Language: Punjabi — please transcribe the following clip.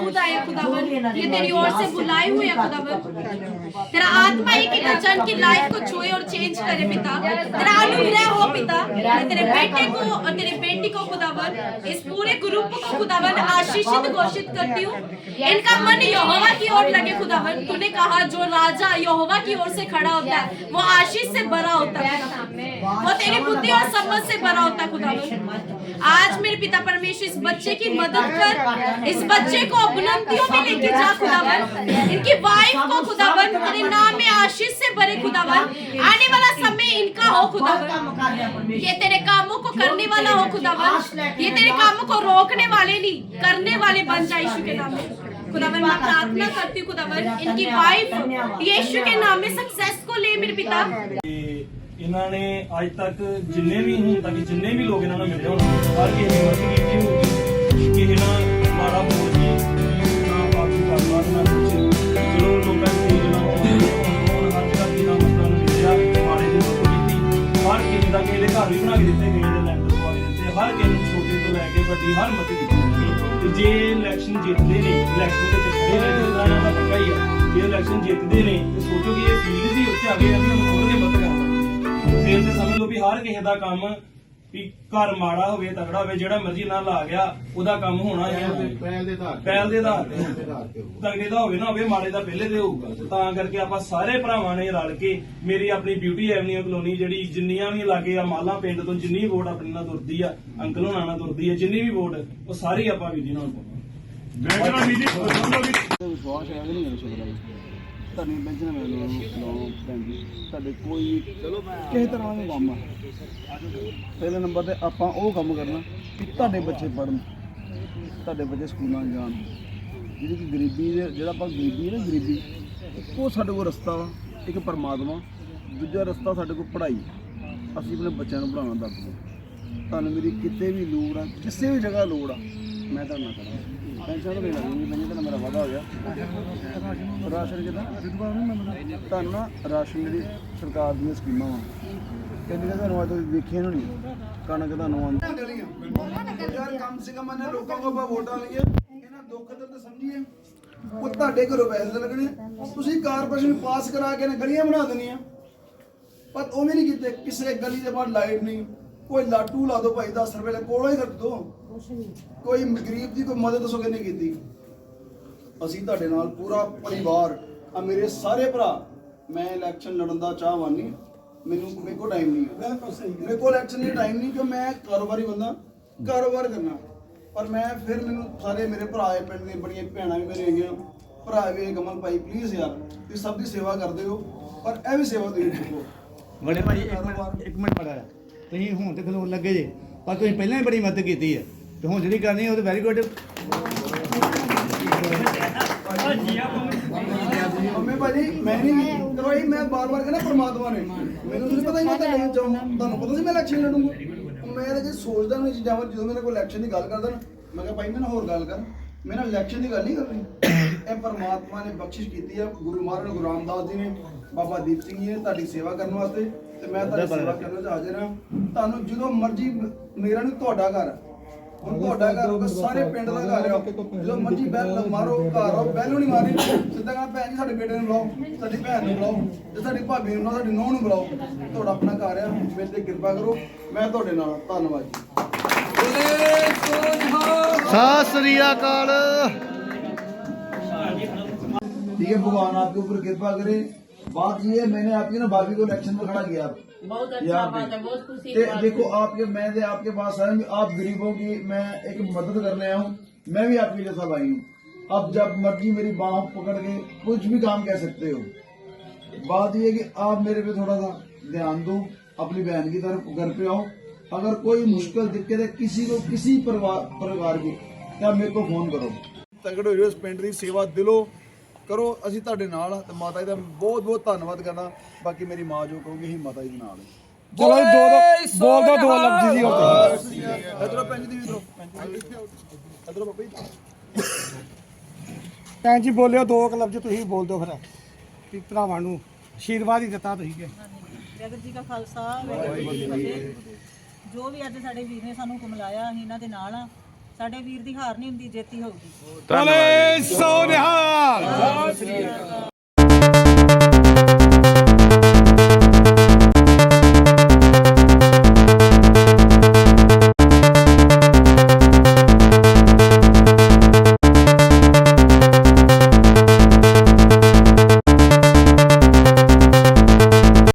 मौजूद आए खुदावन। ये तेरी ओर से बुलाए हुए हैं खुदावन। तेरा आत्मा ही की जन की लाइफ को छुए और चेंज करे पिता। तेरा अनुग्रह हो पिता। मैं तेरे बेटे को और तेरी बेटी को खुदावन इस पूरे ग्रुप को खुदावन आशीषित घोषित करती हूँ। इनका मन यहोवा की ओर लगे खुदावन। तूने कहा जो राजा यहोवा की ओर से खड़ा होता है वो आशीष से भरा होता है। वो तेरी बुद्धि और समझ से भरा होता है खुदावन। पिता परमेश्वर इस बच्चे की मदद कर, इस बच्चे को बुलंदियों में लेके जा, खुदावन। इनकी वाइफ को, खुदावन तेरे नाम में आशीष से भरे, खुदावन। आने वाला समय इनका हो, खुदावन। ये तेरे कामों को करने वाला हो, खुदावन। ये तेरे कामों को रोकने वाले नहीं, करने वाले बन जाए यीशु के नाम में। खुदावन, मैं प्रार्थना करती हूँ, खुदावन। इनकी वाइफ यीशु के नाम में सक्सेस को ले, मेरे पिता। ਇਹਨਾਂ ਨੇ ਅੱਜ ਤੱਕ ਜਿੰਨੇ ਵੀ ਹੁਣ ਤੱਕ ਜਿੰਨੇ ਵੀ ਲੋਕ ਇਹਨਾਂ ਨਾਲ ਮਿਲੇ ਹੋਣ, ਹਰ ਕਿਸੇ ਨੇ ਮਦਦ ਕੀਤੀ ਹੋਊਗੀ। ਕਿਸੇ ਨਾਲ ਮਾੜਾ ਬੋਲ ਜੀ ਨਾ ਬਾਕੀ ਗੱਲਬਾਤ ਨਾ ਕੁਛ। ਚਲੋ ਲੋਕਾਂ ਨੇ ਜਿਹੜਾ ਹੁਣ ਹਰ ਜਗ੍ਹਾ ਦੀ ਨਾਮ ਮਸਲਾ ਨੂੰ ਮਿਲਿਆ, ਮਾੜੇ ਦੀ ਮਦਦ ਕੀਤੀ ਹਰ ਕਿਸੇ ਦਾ ਕਿਸੇ ਦੇ ਘਰ ਵੀ ਬਣਾ ਕੇ ਦਿੱਤੇ ਗਏ ਨੇ ਲੈਂਟਰ ਪਵਾ ਕੇ ਦਿੱਤੇ। ਹਰ ਕਿਸੇ ਨੂੰ ਛੋਟੇ ਤੋਂ ਲੈ ਕੇ ਵੱਡੀ, ਹਰ ਮਦਦ ਕੀਤੀ ਤੇ ਜੇ ਇਲੈਕਸ਼ਨ ਜਿੱਤਦੇ ਨੇ ਇਲੈਕਸ਼ਨ ਵਿੱਚ ਖੜੇ ਨੇ, ਤੇ ਉਹਨਾਂ ਦਾ ਪੱਕਾ ਹੀ ਆ। ਜੇ ਇਲੈਕਸ਼ਨ ਜਿੱਤਦੇ ਨੇ, ਤੇ ਸੋਚੋ ਕਿ ਇਹ ਫੀਲਡ ਦੀ ਉੱਤੇ ਆ ਗਏ ਆ ਵੀ ਹੁਣ ਖੁੱਲ ਕੇ ਮਦਦ ਕਰਦਾ ਫਿਰ ਤੇ ਸਮਝ ਲਓ ਵੀ ਹਰ ਕਿਸੇ ਦਾ ਕੰਮ ਵੀ ਘਰ ਮਾੜਾ ਹੋਵੇ ਤਗੜਾ ਹੋਵੇ ਜਿਹੜਾ ਮਰਜ਼ੀ ਨਾਲ ਲਾ ਗਿਆ ਉਹਦਾ ਕੰਮ ਹੋਣਾ ਹੀ ਪਹਿਲ ਦੇ ਆਧਾਰ ਤੇ ਪਹਿਲ ਦੇ ਆਧਾਰ ਤੇ। ਪਹਿਲ ਦੇ ਆਧਾਰ ਤੇ ਹੋਊ। ਤਗੜੇ ਦਾ ਹੋਵੇ ਨਾ ਹੋਵੇ ਮਾੜੇ ਦਾ ਪਹਿਲੇ ਤੇ ਹੋਊਗਾ। ਤੇ ਤਾਂ ਕਰਕੇ ਆਪਾਂ ਸਾਰੇ ਭਰਾਵਾਂ ਨੇ ਰਲ ਕੇ ਮੇਰੀ ਆਪਣੀ ਬਿਊਟੀ ਐਵਨਿਊ ਕਲੋਨੀ ਜਿਹੜੀ ਜਿੰਨੀਆਂ ਵੀ ਲਾਗੇ ਆ ਮਾਲਾ ਪਿੰਡ ਤੋਂ ਜਿੰਨੀ ਵੋਟ ਆਪਣੀ ਨਾਲ ਤੁਰਦੀ ਆ ਅੰਕਲ ਹੋਣਾ ਨਾਲ ਤੁਰਦੀ ਆ ਜਿੰਨੀ ਵੀ ਵੋਟ ਉਹ ਸਾਰੀ ਆਪਾਂ ਵੀ ਜੀ ਨਾਲ ਪਾਵਾਂਗੇ। ਵਿਸ਼ਵਾਸ ਹੈ ਨਹੀਂ ਕਰ ਸਕਦਾ ਜੀ। ਤੁਹਾਡੀ ਪੈਨਸ਼ਨ ਮੈਨੂੰ ਲੋਨ ਪੈਂਦੀ ਤੁਹਾਡੇ ਕੋਈ ਕਿਸੇ ਤਰ੍ਹਾਂ ਦਾ ਕੰਮ ਆ। ਪਹਿਲੇ ਨੰਬਰ ਤੇ ਆਪਾਂ ਉਹ ਕੰਮ ਕਰਨਾ ਕਿ ਤੁਹਾਡੇ ਬੱਚੇ ਪੜਨ ਤੁਹਾਡੇ ਬੱਚੇ ਸਕੂਲਾਂ ਜਾਣ। ਜਿਹੜੀ ਕਿ ਗਰੀਬੀ ਦੇ, ਜਿਹੜਾ ਆਪਾਂ ਗਰੀਬੀ ਹੈ ਨਾ, ਗਰੀਬੀ ਇੱਕੋ ਸਾਡੇ ਕੋਲ ਰਸਤਾ ਵਾ, ਇੱਕ ਪਰਮਾਤਮਾ। ਦੂਜਾ ਰਸਤਾ ਸਾਡੇ ਕੋਲ ਪੜ੍ਹਾਈ। ਅਸੀਂ ਆਪਣੇ ਬੱਚਿਆਂ ਨੂੰ ਪੜਾਉਣਾ ਦੱਸ ਤੁਹਾਨੂੰ ਮੇਰੀ ਕਿਤੇ ਵੀ ਲੋੜ ਆ, ਕਿਸੇ ਵੀ ਜਗ੍ਹਾ ਲੋੜ ਆ, ਮੈਂ ਤੁਹਾਨੂੰ ਕਰਾਂਗਾ ਪੈਨਸ਼ਨ ਤਾਂ ਲੈਣਾ ਨਹੀਂ, ਮੈਨੂੰ ਤਾਂ ਮੇਰਾ ਵਾਦਾ ਹੋ ਗਿਆ। ਰਾਸ਼ਨ ਕਿਦਾਂ? ਤੁਹਾਨੂੰ ਨਾ ਰਾਸ਼ਨ ਜਿਹੜੀ ਸਰਕਾਰ ਦੀਆਂ ਸਕੀਮਾਂ ਵਾ। ਕਹਿੰਦੇ ਕਿ ਤੁਹਾਨੂੰ ਅੱਜ ਤੱਕ ਵੇਖਿਆ ਨਹੀਂ। ਕਣਕ ਤੁਹਾਨੂੰ ਆਉਂਦੀ ਯਾਰ, ਕਮ ਸੇ ਕਮ ਇਹਨੇ ਲੋਕਾਂ ਕੋਲ ਆਪਾਂ ਵੋਟਾਂ ਲਈਏ ਇਹਨਾਂ ਦੁੱਖ ਦਰਦ ਸਮਝੀਏ। ਉਹ ਤੁਹਾਡੇ ਘਰੋਂ ਪੈਸੇ ਲੱਗਣੇ। ਤੁਸੀਂ ਕਾਰਪੋਰੇਸ਼ਨ ਪਾਸ ਕਰਾ ਕੇ ਨਾ ਗਲੀਆਂ ਬਣਾ ਦੇਣੀਆਂ। ਪਰ ਉਹ ਵੀ ਨਹੀਂ ਕੀਤੇ। ਕਿਸੇ ਗਲੀ ਦੇ ਬਾਹਰ ਲਾਈਟ ਨਹੀਂ। ਕੋਈ ਲਾਟੂ ਲਾ ਦੋ ਭਾਈ 10 ਰੁਪਏ ਦੇ ਕੋਲੋਂ ਹੀ ਕਰ ਦੋ। ਕੋਈ ਗਰੀਬ ਦੀ ਕੋਈ ਮਦਦ ਦੱਸੋ ਕਿ ਨਹੀਂ ਕੀਤੀ। ਅਸੀਂ ਤੁਹਾਡੇ ਨਾਲ ਪੂਰਾ ਪਰਿਵਾਰ ਆ ਮੇਰੇ ਸਾਰੇ ਭਰਾ ਮੈਂ ਇਲੈਕਸ਼ਨ ਲੜਨ ਦਾ ਚਾਹਵਾਨ ਨਹੀਂ ਮੈਨੂੰ ਮੇਰੇ ਕੋਲ ਟਾਈਮ ਨਹੀਂ ਹੈ। ਮੇਰੇ ਕੋਲ ਇਲੈਕਸ਼ਨ ਲਈ ਟਾਈਮ ਨਹੀਂ ਕਿ ਮੈਂ ਕਾਰੋਬਾਰੀ ਬੰਦਾ ਕਾਰੋਬਾਰ ਕਰਨਾ। ਪਰ ਮੈਂ ਫਿਰ ਮੈਨੂੰ ਸਾਰੇ ਮੇਰੇ ਭਰਾ ਹੈ ਪਿੰਡ ਦੀਆਂ ਬੜੀਆਂ ਭੈਣਾਂ ਵੀ ਮੇਰੇ ਹੈਗੀਆਂ। ਭਰਾ ਵੀ ਕਮਲ ਭਾਈ ਪਲੀਜ਼ ਯਾਰ ਤੁਸੀਂ ਸਭ ਦੀ ਸੇਵਾ ਕਰਦੇ ਹੋ ਪਰ ਇਹ ਵੀ ਸੇਵਾ ਤੁਸੀਂ ਚੁੱਕੋ ਬੜੇ ਭਾਈ ਇੱਕ ਮਿੰਟ ਇੱਕ ਮਿੰਟ ਮੜਾ ਤੁਸੀਂ ਹੁਣ ਤੇ ਖਲੋਣ ਲੱਗੇ ਜੇ, ਪਰ ਤੁਸੀਂ ਪਹਿਲਾਂ ਹੀ ਬੜੀ ਮਦਦ ਕੀਤੀ ਹੈ ਤੇ ਹੁਣ ਜਿਹੜੀ ਕਰਨੀ ਹੈ ਉਹ ਤਾਂ ਵੈਰੀ ਗੁੱਡ ਮੰਮੀ ਭਾਜੀ, ਮੈਂ ਨਹੀਂ ਕਰਵਾਈ ਮੈਂ ਬਾਰ-ਬਾਰ ਕਹਿੰਦਾ ਪ੍ਰਮਾਤਮਾ ਨੇ। ਮੈਨੂੰ ਤੁਸੀਂ ਪਤਾ ਹੀ ਨਹੀਂ ਤਾਂ ਤੁਹਾਨੂੰ ਪਤਾ ਸੀ ਮੈਂ ਇਲੈਕਸ਼ਨ ਲੜੂੰਗਾ। ਮੈਂ ਤਾਂ ਜੇ ਸੋਚਦਾ ਮੈਂ ਚੀਜ਼ਾਂ ਬਾਰੇ, ਜਦੋਂ ਮੇਰੇ ਕੋਲ ਇਲੈਕਸ਼ਨ ਦੀ ਗੱਲ ਕਰਦਾ ਨਾ, ਮੈਂ ਕਿਹਾ ਭਾਈ ਮੈਂ ਹੋਰ ਗੱਲ ਕਰ। ਮੈਂ ਨਾ ਇਲੈਕਸ਼ਨ ਦੀ ਗੱਲ ਨਹੀਂ ਕਰਨੀ। ਇਹ ਪਰਮਾਤਮਾ ਨੇ ਬਖਸ਼ਿਸ਼ ਕੀਤੀ ਆ। ਗੁਰੂ ਮਹਾਰਾਜ ਗੁਰੂ ਰਾਮਦਾਸ ਜੀ ਨੇ ਬਾਬਾ ਦੀਪ ਸਿੰਘ ਜੀ ਨੇ ਤੁਹਾਡੀ ਸੇਵਾ ਕਰਨ ਵਾਸਤੇ ਤੇ ਮੈਂ ਤੁਹਾਡੀ ਸੇਵਾ ਕਰਨ ਚ ਹਾਜ਼ਰ ਹਾਂ। ਤੁਹਾਨੂੰ ਜਦੋਂ ਮਰਜ਼ੀ ਮੇਰਾ ਨਹੀਂ ਤੁਹਾਡਾ ਘਰ। ਹੁਣ ਤੁਹਾਡਾ ਘਰ ਹੋਗਾ ਸਾਰੇ ਪਿੰਡ ਦਾ ਘਰ ਆ। ਜਦੋਂ ਮਰਜ਼ੀ ਬੈਲ ਮਾਰੋ ਘਰ ਆਓ ਬੈਲ ਨਹੀਂ ਮਾਰੀ ਸਿੱਧਾ ਕਹਿੰਦਾ ਭੈਣ ਜੀ ਸਾਡੇ ਬੇਟੇ ਨੂੰ ਬੁਲਾਓ ਸਾਡੀ ਭੈਣ ਨੂੰ ਬੁਲਾਓ ਤੇ ਸਾਡੀ ਭਾਬੀ ਨੂੰ ਬੁਲਾਓ ਸਾਡੀ ਨੂੰਹ ਨੂੰ ਬੁਲਾਓ। ਤੁਹਾਡਾ ਆਪਣਾ ਘਰ ਆ ਮੇਰੇ ਤੇ ਕਿਰਪਾ ਕਰੋ। ਮੈਂ ਤੁਹਾਡੇ ਨਾਲ ਧੰਨਵਾਦ ਜੀ। ਸਤਿ ਸ੍ਰੀ ਅਕਾਲ। ਠੀਕ ਹੈ ਭਗਵਾਨ ਆਪਕੇ ਉੱਪਰ ਕਿਰਪਾ ਕਰੇ। बात ये है मैंने आपकी ना बाकी को इलेक्शन में खड़ा किया। बहुत अच्छा बात है बहुत देखो आपके मैं आपके पास आया आप गरीबों की मैं एक मदद करने आया हूँ मैं भी आपके लिए सब आई हूँ। अब जब मर्ज़ी मेरी बाह पकड़ के कुछ भी काम कह सकते हो। बात यह कि आप मेरे पे थोड़ा सा ध्यान दो अपनी बहन की तरफ़ घर पे आओ। अगर कोई मुश्किल दिक्कत है किसी को किसी परिवार की आप मेरे को फ़ोन करो। तंगड़ो पिंड सेवा दिलो। ਕਰੋ ਅਸੀਂ ਤੁਹਾਡੇ ਨਾਲ ਆ ਤੇ ਮਾਤਾ ਜੀ ਦਾ ਬਹੁਤ ਬਹੁਤ ਧੰਨਵਾਦ ਕਰਨਾ ਬਾਕੀ ਮੇਰੀ ਮਾਂ ਜੋ ਕਹੂਗੀ ਅਸੀਂ ਮਾਤਾ ਜੀ ਦੇ ਨਾਲ ਚਲੋ ਦੋ ਦੋ ਬੋਲ ਦੋ ਦੋ ਲਫ਼ਜ਼ ਜੀ ਹੋ ਇਧਰੋਂ ਪੰਜ ਦੀ ਇਧਰੋਂ। ਇਧਰੋਂ ਬਾਬਾ ਜੀ। ਭੈਣ ਜੀ ਬੋਲਿਓ ਦੋ ਕੁ ਲਫ਼ਜ਼ ਤੁਸੀਂ ਬੋਲ ਦਿਓ ਫਿਰ। ਵੀ ਭਰਾਵਾਂ ਨੂੰ ਆਸ਼ੀਰਵਾਦ ਹੀ ਦਿੱਤਾ ਤੁਸੀਂ ਕਿ। ਵਾਹਿਗੁਰੂ ਜੀ ਕਾ ਖਾਲਸਾ ਵਾਹਿਗੁਰੂ ਜੀ ਕੀ ਫਤਿਹ। ਜੋ ਵੀ ਅੱਜ ਸਾਡੇ ਵੀਰ ਨੇ ਸਾਨੂੰ ਹੁਕਮ ਲਾਇਆ ਅਸੀਂ ਇਹਨਾਂ ਦੇ ਨਾਲ ਆ। ਸਾਡੇ ਵੀਰ ਦੀ ਹਾਰ ਨਹੀਂ ਹੁੰਦੀ ਜੇਤੀ ਹੋਊਗੀ। ਬੋਲੇ ਸੋ ਨਿਹਾਲ